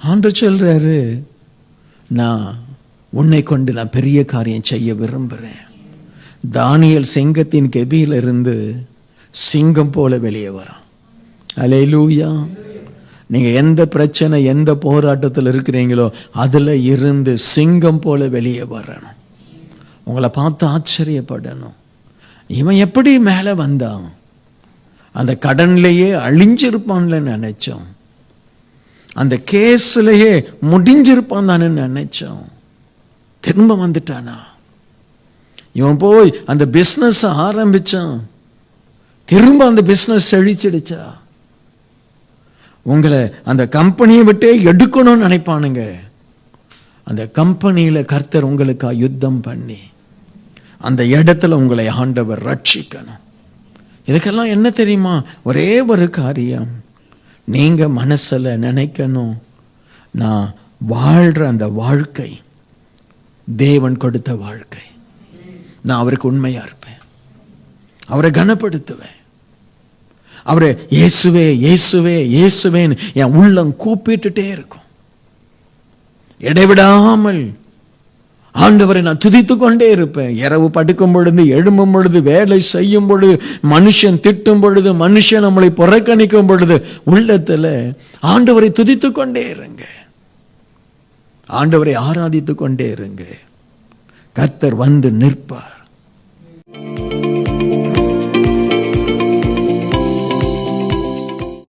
ஆண்டு சொல்றாரு நான் உன்னை கொண்டு நான் பெரிய காரியம் செய்ய விரும்புகிறேன் தானியல் சிங்கத்தின் கெபியிலிருந்து சிங்கம் போல வெளியே வரான். அலையிலூயா நீங்கள் எந்த பிரச்சனை எந்த போராட்டத்தில் இருக்கிறீங்களோ அதில் இருந்து சிங்கம் போல வெளியே வரணும். உங்களை பார்த்து ஆச்சரியப்படணும். இவன் எப்படி மேலே வந்தான்? அந்த கடன்லையே அழிஞ்சிருப்பான்ல நினைச்சோம். அந்த கேஸ்லயே முடிஞ்சிருப்பான் தானே நினைச்சோம். திரும்ப வந்துட்டானா? இவன் போய் அந்த பிஸ்னஸ் ஆரம்பிச்சான். திரும்ப அந்த பிஸ்னஸ் செழிச்சிடுச்சா? உங்களை அந்த கம்பெனியை விட்டே எடுக்கணும்னு நினைப்பானுங்க. அந்த கம்பெனியில் கர்த்தர் உங்களுக்காக யுத்தம் பண்ணி அந்த இடத்துல உங்களை ஆண்டவர் ரட்சிக்கணும். இதுக்கெல்லாம் என்ன தெரியுமா? ஒரே ஒரு காரியம். நீங்கள் மனசில் நினைக்கணும். நான் வாழ்கிற அந்த வாழ்க்கை. தேவன் கொடுத்த வாழ்க்கை. நான் அவருக்கு உண்மையாக இருப்பேன். அவரை கனப்படுத்துவேன். அவரை இயேசுவே இயேசுவே இயேசுவேன்னு என் உள்ளம் கூப்பிட்டுட்டே இருக்கும். இடைவிடாமல் ஆண்டவரை நான் துதித்து கொண்டே இருப்பேன். இரவு படுக்கும் பொழுது எழும்பும் பொழுது வேலை செய்யும் பொழுது மனுஷன் திட்டும் பொழுது மனுஷன் நம்மளை புறக்கணிக்கும் பொழுது உள்ளத்தில் ஆண்டவரை துதித்து கொண்டே இருங்க. ஆண்டவரை ஆராதித்து கொண்டே இருங்க. கர்த்தர் வந்து நிற்பார்.